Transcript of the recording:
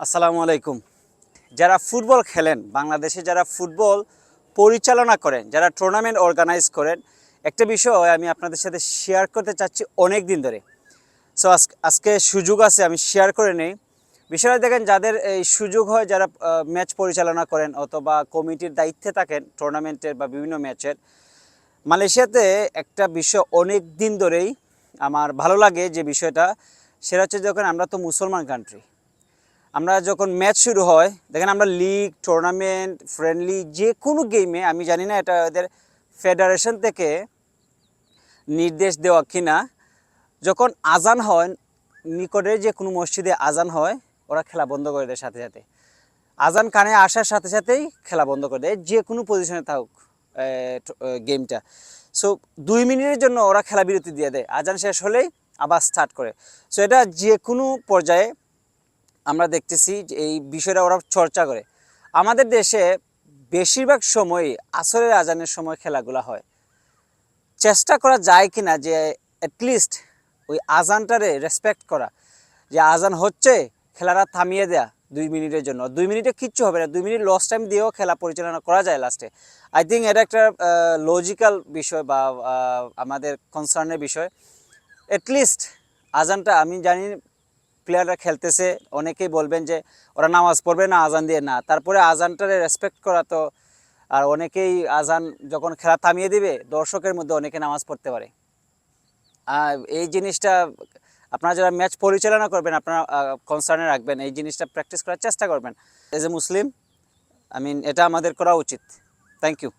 আসসালামু আলাইকুম। যারা ফুটবল খেলেন, বাংলাদেশে যারা ফুটবল পরিচালনা করেন, যারা টুর্নামেন্ট অর্গানাইজ করেন, একটা বিষয় আমি আপনাদের সাথে শেয়ার করতে চাচ্ছি অনেক দিন ধরে। সো আজকে সুযোগ আছে, আমি শেয়ার করে নেই। বিষয়টা দেখেন, যাদের এই সুযোগ হয়, যারা ম্যাচ পরিচালনা করেন অথবা কমিটির দায়িত্বে থাকেন টুর্নামেন্টের বা বিভিন্ন ম্যাচের মালয়েশিয়াতে একটা বিষয় অনেক দিন ধরেই আমার ভালো লাগে যে বিষয়টা। সেটা হচ্ছে যখন আমরা তো মুসলমান কান্ট্রি আমরা যখন ম্যাচ শুরু হয়, দেখেন আমরা লিগ টুর্নামেন্ট ফ্রেন্ডলি যে কোনো গেমে আমি জানি না এটা ওদের ফেডারেশন থেকে নির্দেশ দেওয়া কিনা, যখন আজান হয়, নিকটের যে কোনো মসজিদে আজান হয়, ওরা খেলা বন্ধ করে দেয় সাথে সাথে। আজান কানে আসার সাথে সাথেই খেলা বন্ধ করে দেয়, যে কোনো পজিশনে থাকুক গেমটা সো দুই মিনিটের জন্য ওরা খেলা বিরতি দিয়ে দেয়। আজান শেষ হলেই আবার স্টার্ট করে। সো এটা যে কোনো পর্যায়ে আমরা দেখতেছি যে এই বিষয়টা ওরা চর্চা করে। আমাদের দেশে বেশিরভাগ সময়ই আসরের আজানের সময় খেলাগুলো হয়। চেষ্টা করা যায় কি না যে অ্যাটলিস্ট ওই আজানটারে রেসপেক্ট করা। যে আজান হচ্ছে, খেলাটা থামিয়ে দেয়া দুই মিনিটের জন্য। দুই মিনিটে কিচ্ছু হবে না, দুই মিনিট লস টাইম দিয়েও খেলা পরিচালনা করা যায় লাস্টে আই থিঙ্ক এটা একটা লজিক্যাল বিষয় বা আমাদের কনসার্নের বিষয়। অ্যাটলিস্ট আজানটা আমি জানি প্লেয়াররা খেলতেছে, অনেকেই বলবেন যে ওরা নামাজ পড়বে না, আজান দিয়ে না। তারপরে আজানটারে রেসপেক্ট করা তো, আর অনেকেই আজান যখন খেলা থামিয়ে দিবে, দর্শকের মধ্যে অনেকে নামাজ পড়তে পারে। এই জিনিসটা আপনারা যারা ম্যাচ পরিচালনা করবেন, আপনারা কনসার্নে রাখবেন। এই জিনিসটা প্র্যাকটিস করার চেষ্টা করবেন। As a Muslim I mean এটা আমাদের করা উচিত। Thank you